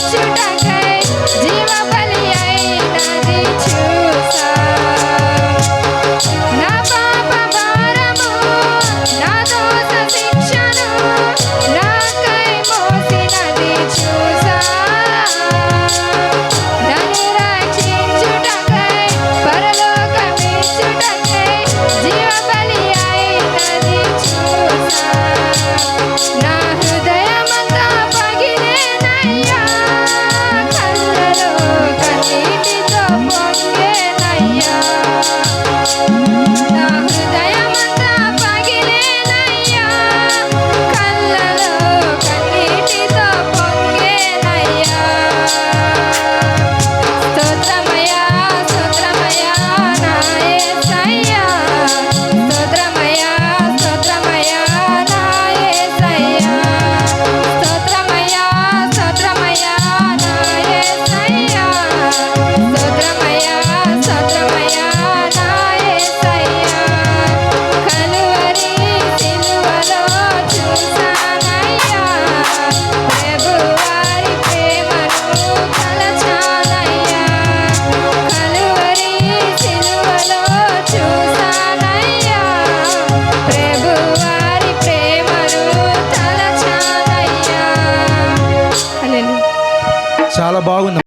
কিছু টাকা చాలా బాగుంది